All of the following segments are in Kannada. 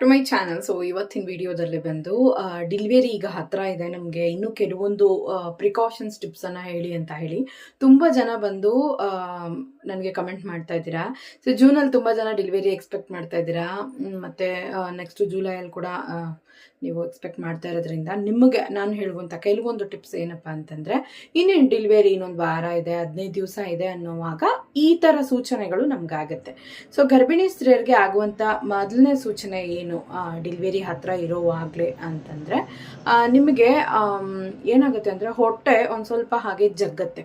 ಟು ಮೈ ಚಾನಲ್ ಸೊ ಇವತ್ತಿನ ವಿಡಿಯೋದಲ್ಲಿ ಬಂದು ಡಿಲಿವರಿ ಈಗ ಹತ್ರ ಇದೆ. ನಮಗೆ ಇನ್ನೂ ಕೆಲವೊಂದು ಪ್ರಿಕಾಷನ್ಸ್ ಟಿಪ್ಸನ್ನು ಹೇಳಿ ಅಂತ ಹೇಳಿ. ತುಂಬ ಜನ ಬಂದು ನನಗೆ ಕಮೆಂಟ್ ಮಾಡ್ತಾ ಇದ್ದೀರಾ. ಸೊ ಜೂನಲ್ಲಿ ತುಂಬ ಜನ ಡಿಲಿವರಿ ಎಕ್ಸ್ಪೆಕ್ಟ್ ಮಾಡ್ತಾ ಇದ್ದೀರಾ. ಮತ್ತೆ ನೆಕ್ಸ್ಟ್ ಜುಲೈಯಲ್ಲಿ ಕೂಡ ನೀವು ಎಕ್ಸ್ಪೆಕ್ಟ್ ಮಾಡ್ತಾ ಇರೋದ್ರಿಂದ ನಿಮಗೆ ನಾನು ಹೇಳುವಂಥ ಕೆಲವೊಂದು ಟಿಪ್ಸ್ ಏನಪ್ಪ ಅಂತಂದರೆ, ಇನ್ನೇನು ಡಿಲಿವರಿ ಇನ್ನೊಂದು ವಾರ ಇದೆ, ಹದಿನೈದು ದಿವಸ ಇದೆ ಅನ್ನೋವಾಗ ಈ ಥರ ಸೂಚನೆಗಳು ನಮಗಾಗತ್ತೆ. ಸೊ ಗರ್ಭಿಣಿ ಸ್ತ್ರೀಯರಿಗೆ ಆಗುವಂಥ ಮೊದಲನೇ ಸೂಚನೆ ಡೆಲಿವರಿ ಹತ್ರ ಇರೋವಾಗಲೇ ಅಂತಂದರೆ ನಿಮಗೆ ಏನಾಗುತ್ತೆ ಅಂದರೆ ಹೊಟ್ಟೆ ಒಂದು ಸ್ವಲ್ಪ ಹಾಗೆ ಜಗ್ಗತ್ತೆ.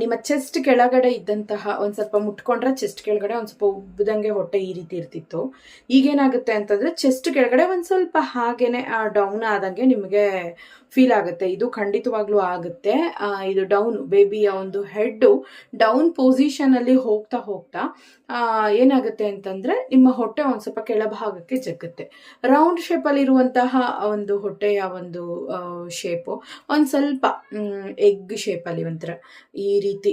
ನಿಮ್ಮ ಚೆಸ್ಟ್ ಕೆಳಗಡೆ ಇದ್ದಂತಹ ಒಂದು ಸ್ವಲ್ಪ ಮುಟ್ಕೊಂಡ್ರೆ ಚೆಸ್ಟ್ ಕೆಳಗಡೆ ಒಂದು ಸ್ವಲ್ಪ ಉಬ್ಬದಂಗೆ ಹೊಟ್ಟೆ ಈ ರೀತಿ ಇರ್ತಿತ್ತು. ಈಗೇನಾಗುತ್ತೆ ಅಂತಂದರೆ ಚೆಸ್ಟ್ ಕೆಳಗಡೆ ಒಂದು ಸ್ವಲ್ಪ ಹಾಗೇನೆ ಡೌನ್ ಆದಂಗೆ ನಿಮಗೆ ಫೀಲ್ ಆಗುತ್ತೆ. ಇದು ಖಂಡಿತವಾಗ್ಲೂ ಆಗುತ್ತೆ. ಇದು ಡೌನ್ ಬೇಬಿಯ ಒಂದು ಹೆಡ್ಡು ಡೌನ್ ಪೊಸಿಷನಲ್ಲಿ ಹೋಗ್ತಾ ಹೋಗ್ತಾ ಆ, ಏನಾಗುತ್ತೆ ಅಂತಂದ್ರೆ ನಿಮ್ಮ ಹೊಟ್ಟೆ ಒಂದು ಸ್ವಲ್ಪ ಕೆಳಭಾಗಕ್ಕೆ ಜಗ್ಗುತ್ತೆ. ರೌಂಡ್ ಅಲ್ಲಿ ಇರುವಂತಹ ಒಂದು ಹೊಟ್ಟೆಯ ಒಂದು ಶೇಪು ಒಂದು ಸ್ವಲ್ಪ ಎಗ್ ಶೇಪಲ್ಲಿ ಒಂಥರ ಈ ರೀತಿ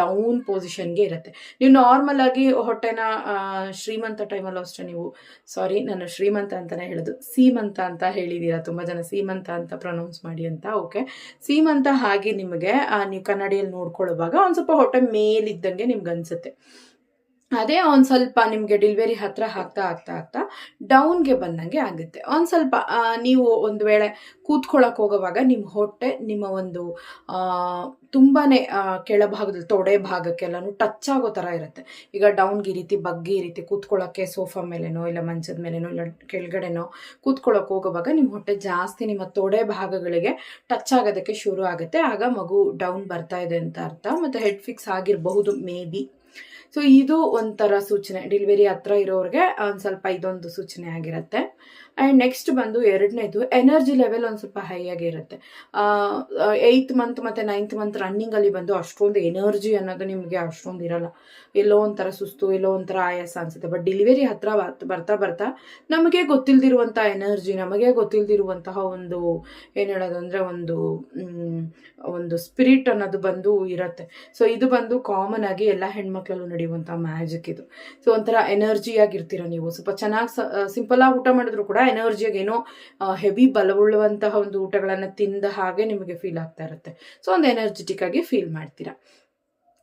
ಡೌನ್ ಪೊಸಿಷನ್ಗೆ ಇರುತ್ತೆ. ನೀವು ನಾರ್ಮಲ್ ಆಗಿ ಹೊಟ್ಟೆನ ಶ್ರೀಮಂತ ಟೈಮಲ್ಲೂ ಅಷ್ಟೇ ನೀವು ಸಾರಿ ನಾನು ಶ್ರೀಮಂತ ಅಂತಾನೆ ಹೇಳೋದು ಸೀಮಂತ ಅಂತ ಹೇಳಿದ್ದೀರಾ ತುಂಬ ಜನ ಸೀಮಂತ ಅಂತ ಪ್ರೊನೌನ್ಸ್ ಮಾಡಿ ಅಂತ ಓಕೆ ಸೀಮಂತ ಹಾಗೆ ನಿಮಗೆ ನೀವು ಕನ್ನಡಿಯಲ್ಲಿ ನೋಡ್ಕೊಳ್ಳುವಾಗ ಒಂದು ಸ್ವಲ್ಪ ಹೊಟ್ಟೆ ಮೇಲಿದ್ದಂಗೆ ನಿಮ್ಗೆ ಅನ್ಸುತ್ತೆ ಅದೇ ಒಂದು ಸ್ವಲ್ಪ ನಿಮಗೆ ಡೆಲಿವರಿ ಹತ್ತಿರ ಆಗ್ತಾ ಆಗ್ತಾ ಆಗ್ತಾ ಡೌನ್ಗೆ ಬಂದಂಗೆ ಆಗುತ್ತೆ. ಒಂದು ಸ್ವಲ್ಪ ನೀವು ಒಂದು ವೇಳೆ ಕೂತ್ಕೊಳ್ಳೋಕೆ ಹೋಗೋವಾಗ ನಿಮ್ಮ ಹೊಟ್ಟೆ ನಿಮ್ಮ ಒಂದು ತುಂಬಾ ಕೆಳಭಾಗದಲ್ಲಿ ತೊಡೆ ಭಾಗಕ್ಕೆಲ್ಲನೂ ಟಚ್ ಆಗೋ ಥರ ಇರುತ್ತೆ. ಈಗ ಡೌನ್ಗೆ ಈ ರೀತಿ ಬಗ್ಗಿ ಈ ರೀತಿ ಕೂತ್ಕೊಳ್ಳೋಕ್ಕೆ ಸೋಫಾ ಮೇಲೆನೋ ಇಲ್ಲ ಮಂಚದ ಮೇಲೆನೋ ಇಲ್ಲ ಕೆಳಗಡೆನೋ ಕೂತ್ಕೊಳ್ಳೋಕೆ ಹೋಗೋವಾಗ ನಿಮ್ಮ ಹೊಟ್ಟೆ ಜಾಸ್ತಿ ನಿಮ್ಮ ತೊಡೆ ಭಾಗಗಳಿಗೆ ಟಚ್ ಆಗೋದಕ್ಕೆ ಶುರು ಆಗುತ್ತೆ. ಆಗ ಮಗು ಡೌನ್ ಬರ್ತಾ ಇದೆ ಅಂತ ಅರ್ಥ. ಮತ್ತು ಹೆಡ್ ಫಿಕ್ಸ್ ಆಗಿರಬಹುದು ಮೇ ಬಿ ಸೊ ಇದು ಒಂಥರ ಸೂಚನೆ. ಡೆಲಿವರಿ ಹತ್ರ ಇರೋರಿಗೆ ಒಂದು ಸ್ವಲ್ಪ ಇದೊಂದು ಸೂಚನೆ ಆಗಿರುತ್ತೆ. ಆ್ಯಂಡ್ ನೆಕ್ಸ್ಟ್ ಬಂದು ಎರಡನೇದು ಎನರ್ಜಿ ಲೆವೆಲ್ ಒಂದು ಸ್ವಲ್ಪ ಹೈ ಆಗಿರುತ್ತೆ ಏಯ್ತ್ ಮಂತ್ ಮತ್ತು ನೈನ್ತ್ ಮಂತ್ ರನ್ನಿಂಗಲ್ಲಿ ಬಂದು ಅಷ್ಟೊಂದು ಎನರ್ಜಿ ಅನ್ನೋದು ನಿಮಗೆ ಅಷ್ಟೊಂದು ಇರಲ್ಲ. ಎಲ್ಲೋ ಒಂಥರ ಸುಸ್ತು, ಎಲ್ಲೋ ಒಂಥರ ಆಯಾಸ ಅನಿಸುತ್ತೆ. ಬಟ್ ಡೆಲಿವರಿ ಹತ್ರ ಬರ್ತ- ಬರ್ತಾ ನಮಗೆ ಗೊತ್ತಿಲ್ದಿರುವಂಥ ಎನರ್ಜಿ ನಮಗೆ ಗೊತ್ತಿಲ್ದಿರುವಂತಹ ಒಂದು, ಏನು ಹೇಳೋದು ಅಂದರೆ ಒಂದು ಒಂದು ಸ್ಪಿರಿಟ್ ಅನ್ನೋದು ಬಂದು ಇರುತ್ತೆ. ಸೊ ಇದು ಬಂದು ಕಾಮನ್ ಆಗಿ ಎಲ್ಲ ಹೆಣ್ಮಕ್ಳಲ್ಲೂ ನಡೆಯುವಂಥ ಮ್ಯಾಜಿಕ್ ಇದು. ಸೊ ಒಂಥರ ಎನರ್ಜಿಯಾಗಿರ್ತೀರ ನೀವು. ಸ್ವಲ್ಪ ಚೆನ್ನಾಗಿ ಸಿಂಪಲ್ ಆಗಿ ಊಟ ಮಾಡಿದ್ರು ಕೂಡ ಎನರ್ಜಿಯಾಗಿ ಏನೋ ಹೆವಿ ಬಲವುಳ್ಳುವಂತಹ ಒಂದು ಊಟಗಳನ್ನು ತಿಂದ ಹಾಗೆ ನಿಮಗೆ ಫೀಲ್ ಆಗ್ತಾ ಇರುತ್ತೆ. ಸೊ ಒಂದು ಎನರ್ಜೆಟಿಕ್ ಆಗಿ ಫೀಲ್ ಮಾಡ್ತೀರಾ.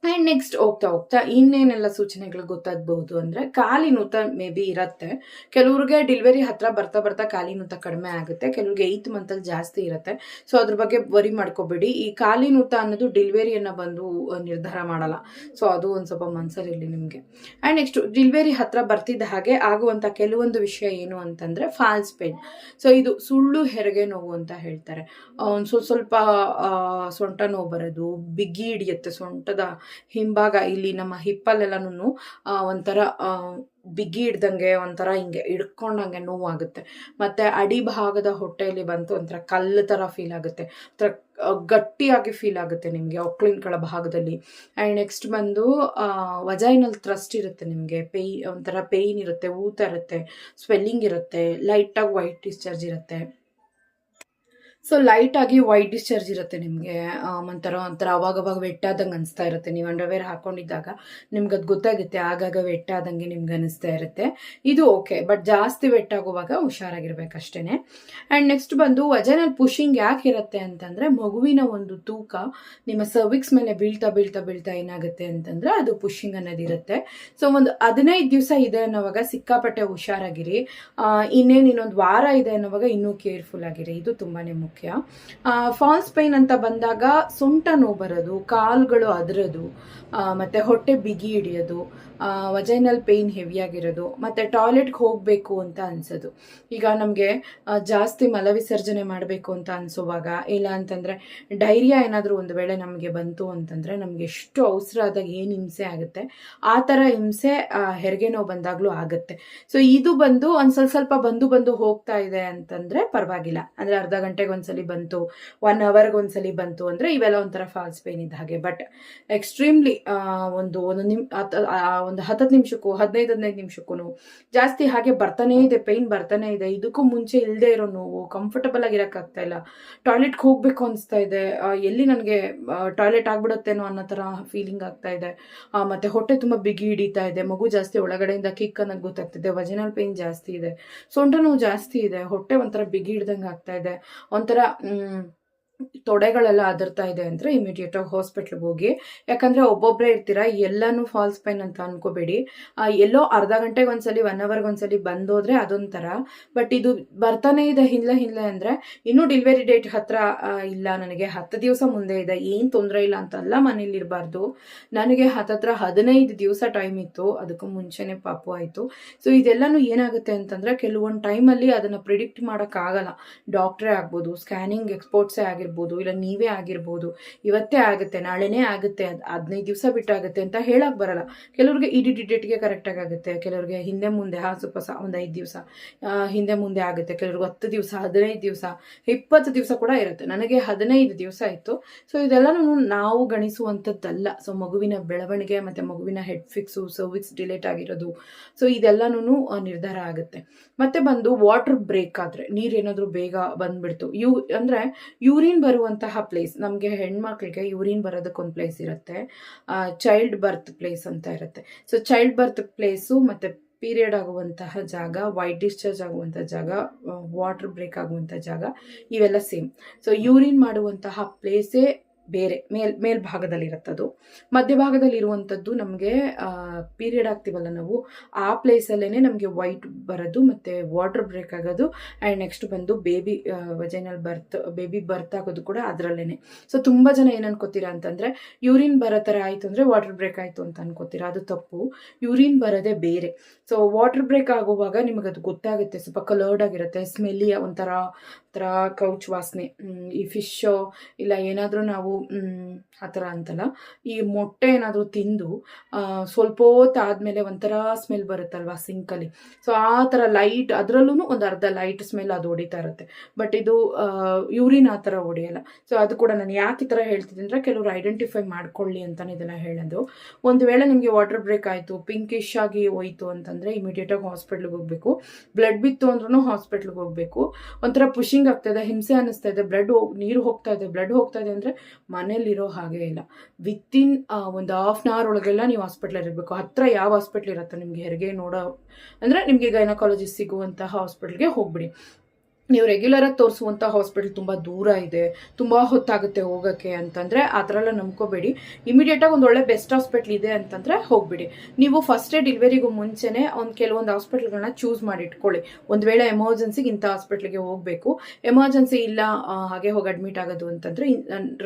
ಆ್ಯಂಡ್ ನೆಕ್ಸ್ಟ್ ಹೋಗ್ತಾ ಹೋಗ್ತಾ ಇನ್ನೇನೆಲ್ಲ ಸೂಚನೆಗಳು ಗೊತ್ತಾಗಬಹುದು ಅಂದರೆ ಕಾಲಿನೂತ ಮೇ ಬಿ ಇರುತ್ತೆ. ಕೆಲವ್ರಿಗೆ ಡೆಲಿವರಿ ಹತ್ರ ಬರ್ತಾ ಬರ್ತಾ ಕಾಲಿನೂತ ಕಡಿಮೆ ಆಗುತ್ತೆ. ಕೆಲವ್ರಿಗೆ ಏಯ್ತ್ ಮಂತಲ್ಲಿ ಜಾಸ್ತಿ ಇರುತ್ತೆ. ಸೊ ಅದ್ರ ಬಗ್ಗೆ ವರಿ ಮಾಡ್ಕೋಬೇಡಿ. ಈ ಕಾಲಿನೂತ ಅನ್ನೋದು ಡೆಲಿವರಿಯನ್ನು ಬಂದು ನಿರ್ಧಾರ ಮಾಡಲ್ಲ. ಸೊ ಅದು ಒಂದು ಸ್ವಲ್ಪ ಮನಸ್ಸಲ್ಲಿರಲಿ ನಿಮಗೆ. ಆ್ಯಂಡ್ ನೆಕ್ಸ್ಟ್ ಡೆಲಿವರಿ ಹತ್ರ ಬರ್ತಿದ್ದ ಹಾಗೆ ಆಗುವಂಥ ಕೆಲವೊಂದು ವಿಷಯ ಏನು ಅಂತಂದರೆ ಫಾಲ್ಸ್ ಪೇನ್ ಸೊ ಇದು ಸುಳ್ಳು ಹೆರಿಗೆ ನೋವು ಅಂತ ಹೇಳ್ತಾರೆ. ಒಂದು ಸ್ವಲ್ಪ ಸ್ವಲ್ಪ ಸೊಂಟ ನೋವು ಬರೋದು, ಬಿಗಿ ಹಿಡಿಯುತ್ತೆ ಸೊಂಟದ ಹಿಂಭಾಗ ಇಲ್ಲಿ ನಮ್ಮ ಹಿಪ್ಪಲ್ಲೆಲ್ಲನೂ ಒಂಥರ ಬಿಗ್ಗಿ ಬಿಗಿ ಹಿಡ್ದಂಗೆ ಒಂಥರ ಹಿಂಗೆ ಹಿಡ್ಕೊಂಡಂಗೆ ನೋವಾಗುತ್ತೆ. ಮತ್ತು ಅಡಿಭಾಗದ ಹೊಟ್ಟೆಯಲ್ಲಿ ಬಂತು ಒಂಥರ ಕಲ್ಲು ಥರ ಫೀಲ್ ಆಗುತ್ತೆ. ಒಂಥರ ಗಟ್ಟಿಯಾಗಿ ಫೀಲ್ ಆಗುತ್ತೆ ನಿಮಗೆ ಒಕ್ಲಿನ್ಗಳ ಭಾಗದಲ್ಲಿ. ಆ್ಯಂಡ್ ನೆಕ್ಸ್ಟ್ ಬಂದು ವಜೈನಲ್ ಥ್ರಸ್ಟ್ ಇರುತ್ತೆ ನಿಮಗೆ. ಪೇಯ್ ಒಂಥರ ಪೇಯ್ನ್ ಇರುತ್ತೆ, ಊತ ಇರುತ್ತೆ ಸ್ವೆಲ್ಲಿಂಗ್ ಇರುತ್ತೆ ಲೈಟಾಗಿ ವೈಟ್ ಡಿಸ್ಚಾರ್ಜ್ ಇರುತ್ತೆ. ಸೊ ಆಗಿ ವೈಟ್ ಡಿಸ್ಚಾರ್ಜ್ ಇರುತ್ತೆ ನಿಮಗೆ ಒಂಥರ ಒಂಥರ ಅವಾಗವಾಗ ವೆಟ್ಟಾದಂಗೆ ಅನಿಸ್ತಾ ಇರುತ್ತೆ. ನೀವು ಅಂಡರ್ವೇರ್ ಹಾಕೊಂಡಿದ್ದಾಗ ನಿಮ್ಗೆ ಅದು ಗೊತ್ತಾಗುತ್ತೆ, ಆಗಾಗ ವೆಟ್ಟಾದಂಗೆ ನಿಮ್ಗೆ ಅನಿಸ್ತಾ ಇರುತ್ತೆ. ಇದು ಓಕೆ ಬಟ್ ಜಾಸ್ತಿ ವೆಟ್ಟಾಗುವಾಗ ಹುಷಾರಾಗಿರ್ಬೇಕಷ್ಟೇ ಆ್ಯಂಡ್ ನೆಕ್ಸ್ಟ್ ಬಂದು ವಜನಲ್ಲಿ ಪುಷಿಂಗ್ ಯಾಕೆ ಇರುತ್ತೆ ಅಂತಂದರೆ, ಮಗುವಿನ ಒಂದು ತೂಕ ನಿಮ್ಮ ಸರ್ವಿಕ್ಸ್ ಮೇಲೆ ಬೀಳ್ತಾ ಬೀಳ್ತಾ ಬೀಳ್ತಾ ಏನಾಗುತ್ತೆ ಅಂತಂದರೆ ಅದು ಪುಷಿಂಗ್ ಅನ್ನೋದಿರುತ್ತೆ ಸೊ ಒಂದು ಹದಿನೈದು ದಿವಸ ಇದೆ ಅನ್ನೋವಾಗ ಸಿಕ್ಕಾಪಟ್ಟೆ ಹುಷಾರಾಗಿರಿ. ಇನ್ನೇನು ಇನ್ನೊಂದು ವಾರ ಇದೆ ಅನ್ನೋವಾಗ ಇನ್ನೂ ಕೇರ್ಫುಲ್ ಆಗಿರಿ. ಇದು ತುಂಬಾ ಮುಖ್ಯ. ಫಾಲ್ಸ್ ಪೈನ್ ಅಂತ ಬಂದಾಗ ಸೊಂಟ ನೋವು ಬರೋದು ಕಾಲುಗಳು ಅದರದು ಮತ್ತೆ ಹೊಟ್ಟೆ ಬಿಗಿ ಹಿಡಿಯೋದು ವಜೈನಲ್ ಪೇಯ್ನ್ ಹೆವಿಯಾಗಿರೋದು ಮತ್ತು ಟಾಯ್ಲೆಟ್ಗೆ ಹೋಗಬೇಕು ಅಂತ ಅನ್ಸೋದು. ಈಗ ನಮಗೆ ಜಾಸ್ತಿ ಮಲವಿಸರ್ಜನೆ ಮಾಡಬೇಕು ಅಂತ ಅನಿಸುವಾಗ ಇಲ್ಲ ಅಂತಂದರೆ ಡೈರಿಯಾ ಏನಾದರೂ ಒಂದು ವೇಳೆ ನಮಗೆ ಬಂತು ಅಂತಂದರೆ ನಮಗೆ ಎಷ್ಟು ಅವಸರ ಆದಾಗ ಏನು ಹಿಂಸೆ ಆಗುತ್ತೆ? ಆ ಥರ ಹಿಂಸೆ ಹೆರಿಗೆ ನೋವು ಬಂದಾಗಲೂ ಆಗುತ್ತೆ. ಸೊ ಇದು ಬಂದು ಒಂದು ಸ್ವಲ್ಪ ಸ್ವಲ್ಪ ಬಂದು ಬಂದು ಹೋಗ್ತಾ ಇದೆ ಅಂತಂದರೆ ಪರವಾಗಿಲ್ಲ. ಅಂದರೆ ಅರ್ಧ ಗಂಟೆಗೆ ಒಂದ್ಸಲಿ ಬಂತು ಒನ್ ಅವರ್ಗೆ ಒಂದ್ಸಲಿ ಬಂತು ಅಂದರೆ ಇವೆಲ್ಲ ಒಂಥರ ಫಾಲ್ಸ್ ಪೇನ್ ಇದ್ದ ಹಾಗೆ. ಬಟ್ ಎಕ್ಸ್ಟ್ರೀಮ್ಲಿ ಒಂದು ಒಂದು ನಿಮ್ ಒಂದು ಹತ್ತು ನಿಮಿಷಕ್ಕೂ, ಹದಿನೈದು ಹದಿನೈದು ನಿಮಿಷಕ್ಕೂ ಜಾಸ್ತಿ ಹಾಗೆ ಬರ್ತಾನೇ ಇದೆ ಪೇಯ್ನ್ ಬರ್ತಾನೆ ಇದೆ. ಇದಕ್ಕೂ ಮುಂಚೆ ಇಲ್ಲದೆ ಇರೋ ನೋವು ಕಂಫರ್ಟಬಲ್ ಆಗಿರೋಕ್ಕಾಗ್ತಾ ಇಲ್ಲ. ಟಾಯ್ಲೆಟ್ಗೆ ಹೋಗಬೇಕು ಅನಿಸ್ತಾ ಇದೆ. ಎಲ್ಲಿ ನನಗೆ ಟಾಯ್ಲೆಟ್ ಆಗ್ಬಿಡುತ್ತೇನೋ ಅನ್ನೋ ಥರ ಫೀಲಿಂಗ್ ಆಗ್ತಾ ಇದೆ. ಮತ್ತು ಹೊಟ್ಟೆ ತುಂಬ ಬಿಗಿ ಹಿಡಿತಾ ಇದೆ. ಮಗು ಜಾಸ್ತಿ ಒಳಗಡೆಯಿಂದ ಕಿಕ್ ಅನ್ನೋದು ಗೊತ್ತಾಗ್ತಿದೆ. ವಜನಲ್ ಪೇಯ್ನ್ ಜಾಸ್ತಿ ಇದೆ. ಸೊಂಟ ನೋವು ಜಾಸ್ತಿ ಇದೆ. ಹೊಟ್ಟೆ ಒಂಥರ ಬಿಗಿ ಹಿಡ್ದಂಗೆ ಆಗ್ತಾ ಇದೆ. ಒಂಥರ ತೊಡೆಗಳೆಲ್ಲ ಅದರ್ತಾ ಇದೆ ಅಂದರೆ ಇಮಿಡಿಯೇಟಾಗಿ ಹಾಸ್ಪಿಟ್ಲಿಗೆ ಹೋಗಿ. ಯಾಕಂದರೆ ಒಬ್ಬೊಬ್ಬರೇ ಇರ್ತೀರಾ, ಎಲ್ಲನೂ ಫಾಲ್ಸ್ ಪೈನ್ ಅಂತ ಅನ್ಕೋಬೇಡಿ. ಎಲ್ಲೋ ಅರ್ಧ ಗಂಟೆಗೆ ಒಂದ್ಸಲಿ ಒನ್ ಅವರ್ಗೆ ಒಂದ್ಸಲಿ ಬಂದೋದ್ರೆ ಅದೊಂಥರ. ಬಟ್ ಇದು ಬರ್ತಾನೆ ಇದೆ ಹಿಂದೆ ಹಿಂದೆ ಅಂದರೆ ಇನ್ನೂ ಡೆಲಿವರಿ ಡೇಟ್ ಹತ್ರ ಇಲ್ಲ. ನನಗೆ ಹತ್ತು ದಿವಸ ಮುಂದೆ ಇದೆ. ಏನು ತೊಂದರೆ ಇಲ್ಲ ಅಂತಲ್ಲ ಮನೇಲಿ ಇರಬಾರ್ದು. ನನಗೆ ಹತ್ತತ್ರ ಹದಿನೈದು ದಿವಸ ಟೈಮ್ ಇತ್ತು. ಅದಕ್ಕೂ ಮುಂಚೆನೇ ಪಾಪು ಆಯಿತು. ಸೊ ಇದೆಲ್ಲನೂ ಏನಾಗುತ್ತೆ ಅಂತಂದರೆ ಕೆಲವೊಂದು ಟೈಮಲ್ಲಿ ಅದನ್ನು ಪ್ರಿಡಿಕ್ಟ್ ಮಾಡೋಕ್ಕಾಗಲ್ಲ ಡಾಕ್ಟ್ರೇ ಆಗ್ಬೋದು ಸ್ಕ್ಯಾನಿಂಗ್ ಎಕ್ಸ್ಪೋರ್ಟ್ಸೇ ಆಗಿರ್ಬೋದು ಇಲ್ಲ ನೀವೇ ಆಗಿರ್ಬೋದು, ಇವತ್ತೇ ಆಗುತ್ತೆ, ನಾಳೆನೇ ಆಗುತ್ತೆ, ಅದು ಹದಿನೈದು ದಿವಸ ಬಿಟ್ಟಾಗುತ್ತೆ ಅಂತ ಹೇಳಕ್ಕೆ ಬರಲ್ಲ. ಕೆಲವ್ರಿಗೆ ಇಡಿ ಡೇಟ್ಗೆ ಕರೆಕ್ಟಾಗಿ ಆಗುತ್ತೆ, ಕೆಲವ್ರಿಗೆ ಹಿಂದೆ ಮುಂದೆ, ಹಾ ಸ್ವಲ್ಪ ಸ, ಒಂದು ಐದು ದಿವಸ ಹಿಂದೆ ಮುಂದೆ ಆಗುತ್ತೆ, ಕೆಲವ್ರಿಗೆ ಹತ್ತು ದಿವಸ, ಹದಿನೈದು ದಿವಸ, ಇಪ್ಪತ್ತು ದಿವಸ ಕೂಡ ಇರುತ್ತೆ. ನನಗೆ ಹದಿನೈದು ದಿವಸ ಇತ್ತು. ಸೊ ಇದೆಲ್ಲನೂ ನಾವು ಗಣಿಸುವಂಥದ್ದಲ್ಲ. ಸೊ ಮಗುವಿನ ಬೆಳವಣಿಗೆ ಮತ್ತು ಮಗುವಿನ ಹೆಡ್ ಫಿಕ್ಸು ಸರ್ವಿಕ್ಸ್ ಡಿಲೇಟ್ ಆಗಿರೋದು. ಸೊ ಇದೆಲ್ಲನೂ ನಿರ್ಧಾರ ಆಗುತ್ತೆ. ಮತ್ತೆ ಬಂದು ವಾಟರ್ ಬ್ರೇಕ್ ಆದರೆ ನೀರೇನಾದರೂ ಬೇಗ ಬಂದ್ಬಿಡ್ತು. ಯು, ಅಂದರೆ ಯೂರಿನ್ ಬರುವಂತಹ ಪ್ಲೇಸ್ ನಮಗೆ ಹೆಣ್ಮಕ್ಳಿಗೆ ಯೂರಿನ್ ಬರೋದಕ್ಕೊಂದು ಪ್ಲೇಸ್ ಇರುತ್ತೆ. ಚೈಲ್ಡ್ ಬರ್ತ್ ಪ್ಲೇಸ್ ಅಂತ ಇರುತ್ತೆ. ಸೊ ಚೈಲ್ಡ್ ಬರ್ತ್ ಪ್ಲೇಸು ಮತ್ತು ಪೀರಿಯಡ್ ಆಗುವಂತಹ ಜಾಗ ವೈಟ್ ಡಿಸ್ಚಾರ್ಜ್ ಆಗುವಂಥ ಜಾಗ ವಾಟರ್ ಬ್ರೇಕ್ ಆಗುವಂಥ ಜಾಗ, ಇವೆಲ್ಲ ಸೇಮ್ ಸೊ ಯೂರಿನ್ ಮಾಡುವಂತಹ ಪ್ಲೇಸೇ ಬೇರೆ, ಮೇಲ್, ಮೇಲ್ಭಾಗದಲ್ಲಿರುತ್ತದು. ಮಧ್ಯಭಾಗದಲ್ಲಿ ಇರುವಂಥದ್ದು ನಮಗೆ ಪೀರಿಯಡ್ ಆಗ್ತೀವಲ್ಲ ನಾವು, ಆ ಪ್ಲೇಸಲ್ಲೇ ನಮಗೆ ವೈಟ್ ಬರೋದು ಮತ್ತು ವಾಟರ್ ಬ್ರೇಕ್ ಆಗೋದು, ಆ್ಯಂಡ್ ನೆಕ್ಸ್ಟ್ ಬಂದು baby vaginal birth, baby birth ಆಗೋದು ಕೂಡ ಅದರಲ್ಲೇ ಸೊ, ತುಂಬ ಜನ ಏನು ಅನ್ಕೋತೀರಾ ಅಂತಂದರೆ, ಯೂರಿನ್ ಬರೋ ಥರ ಆಯಿತು ಅಂದರೆ ವಾಟರ್ ಬ್ರೇಕ್ ಆಯಿತು ಅಂತ ಅನ್ಕೋತೀರಾ, ಅದು ತಪ್ಪು. ಯೂರಿನ್ ಬರೋದೇ ಬೇರೆ. ಸೊ, ವಾಟರ್ ಬ್ರೇಕ್ ಆಗುವಾಗ ನಿಮಗೆ ಅದು ಗೊತ್ತಾಗುತ್ತೆ, ಸ್ವಲ್ಪ ಕಲರ್ಡ್ ಆಗಿರುತ್ತೆ ಸ್ಮೆಲ್ಲಿ ಒಂಥರ ಒಂಥರ ಕೌಚ್ ವಾಸನೆ ಈ ಫಿಶ್ಶು ಇಲ್ಲ ಏನಾದರೂ ನಾವು ಆ ಥರ ಅಂತಲ್ಲ, ಈ ಮೊಟ್ಟೆ ಏನಾದರೂ ತಿಂದು ಸ್ವಲ್ಪ ಹೊತ್ತು ಆದಮೇಲೆ ಒಂಥರ ಸ್ಮೆಲ್ ಬರುತ್ತಲ್ವಾ ಸಿಂಕಲ್ಲಿ ಸೊ ಆ ಥರ ಲೈಟ್ ಅದರಲ್ಲೂ ಒಂದು ಅರ್ಧ ಲೈಟ್ ಸ್ಮೆಲ್ ಅದು ಹೊಡಿತಾ ಇರುತ್ತೆ. ಬಟ್ ಇದು ಯೂರಿನ್ ಆ ಥರ ಹೊಡೆಯಲ್ಲ. ಸೊ ಅದು ಕೂಡ ನಾನು ಯಾಕೆ ಈ ಥರ ಹೇಳ್ತಿದ್ದೀನಿ ಅಂದರೆ ಕೆಲವರು ಐಡೆಂಟಿಫೈ ಮಾಡ್ಕೊಳ್ಳಿ ಅಂತಲೇ ಇದನ್ನು ಹೇಳೋದು. ಒಂದು ವೇಳೆ ನಿಮಗೆ ವಾಟರ್ ಬ್ರೇಕ್ ಆಯಿತು ಪಿಂಕಿಶ್ ಆಗಿ ಹೋಯ್ತು ಅಂತಂದರೆ ಇಮಿಡಿಯೇಟಾಗಿ ಹಾಸ್ಪಿಟ್ಲಿಗೆ ಹೋಗಬೇಕು. ಬ್ಲಡ್ ಬಿತ್ತು ಅಂದ್ರೂ ಹಾಸ್ಪಿಟ್ಲಿಗೆ ಹೋಗಬೇಕು. ಒಂಥರ ಪುಷಿಂಗ್ ಆಗ್ತಾಯಿದೆ ಹಿಂಸೆ ಅನ್ನಿಸ್ತಾ ಇದೆ ಬ್ಲಡ್ ನೀರು ಹೋಗ್ತಾ ಇದೆ, ಬ್ಲಡ್ ಹೋಗ್ತಾ ಇದೆ ಅಂದರೆ ಮನೇಲಿರೋ ಹಾಗೆ ಇಲ್ಲ. ವಿತಿನ್ ಒಂದು ಹಾಫ್ ಆನ್ ಅವರ್ ಒಳಗೆಲ್ಲ ನೀವು ಹಾಸ್ಪಿಟ್ಲಲ್ಲಿ ಇರಬೇಕು. ಹತ್ರ ಯಾವ ಹಾಸ್ಪಿಟ್ಲ್ ಇರುತ್ತೆ ನಿಮಗೆ ಹೆರಿಗೆ ನೋಡೋ, ಅಂದರೆ ನಿಮಗೆ ಗೈನಕಾಲಜಿ ಸಿಗುವಂತಹ ಹಾಸ್ಪಿಟ್ಲ್ಗೆ ಹೋಗ್ಬಿಡಿ. ನೀವು ರೆಗ್ಯುಲರಾಗಿ ತೋರಿಸುವಂಥ ಹಾಸ್ಪಿಟಲ್ ತುಂಬ ದೂರ ಇದೆ, ತುಂಬ ಹೊತ್ತಾಗುತ್ತೆ ಹೋಗೋಕ್ಕೆ ಅಂತಂದರೆ ಆ ಥರ ಎಲ್ಲ ನಂಬ್ಕೋಬೇಡಿ. ಇಮಿಡಿಯೇಟಾಗಿ ಒಂದು ಒಳ್ಳೆ ಬೆಸ್ಟ್ ಹಾಸ್ಪಿಟ್ಲ್ ಇದೆ ಅಂತಂದರೆ ಹೋಗ್ಬಿಡಿ. ನೀವು ಫಸ್ಟೇ ಡೆಲಿವರಿಗೂ ಮುಂಚೆನೇ ಒಂದು ಕೆಲವೊಂದು ಹಾಸ್ಪಿಟ್ಲ್ಗಳನ್ನ ಚೂಸ್ ಮಾಡಿ ಇಟ್ಕೊಳ್ಳಿ ಒಂದು ವೇಳೆ ಎಮರ್ಜೆನ್ಸಿಗೆ ಇಂಥ ಹಾಸ್ಪಿಟ್ಲಿಗೆ ಹೋಗಬೇಕು. ಎಮರ್ಜೆನ್ಸಿ ಇಲ್ಲ ಹಾಗೆ ಹೋಗಿ ಅಡ್ಮಿಟ್ ಆಗೋದು ಅಂತಂದರೆ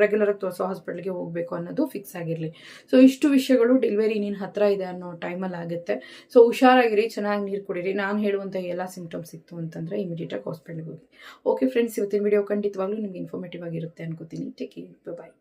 ರೆಗ್ಯುಲರಾಗಿ ತೋರಿಸೋ ಹಾಸ್ಪಿಟ್ಲಿಗೆ ಹೋಗಬೇಕು ಅನ್ನೋದು ಫಿಕ್ಸ್ ಆಗಿರಲಿ. ಸೊ ಇಷ್ಟು ವಿಷಯಗಳು ಡೆಲಿವರಿ ನೀನು ಹತ್ರ ಇದೆ ಅನ್ನೋ ಟೈಮಲ್ಲಿ ಆಗುತ್ತೆ. ಸೊ ಹುಷಾರಾಗಿರಿ, ಚೆನ್ನಾಗಿ ನೀರು ಕುಡೀರಿ. ನಾನು ಹೇಳುವಂಥ ಎಲ್ಲ ಸಿಂಪ್ಟಮ್ಸ್ ಇತ್ತು ಅಂತಂದರೆ ಇಮಿಡಿಯೇಟಾಗಿ ಹಾಸ್ಪಿಟ್ಲಿಗೆ ಓಕೆ ಫ್ರೆಂಡ್ಸ್ ಇವತ್ತಿನ ವಿಡಿಯೋ ಖಂಡಿತವಾಗ್ಲೂ ನಿಮ್ಗೆ ಇನ್ಫಾರ್ಮೇಟಿವ್ ಆಗಿರುತ್ತೆ ಅನ್ಕೋತೀನಿ. Take care bye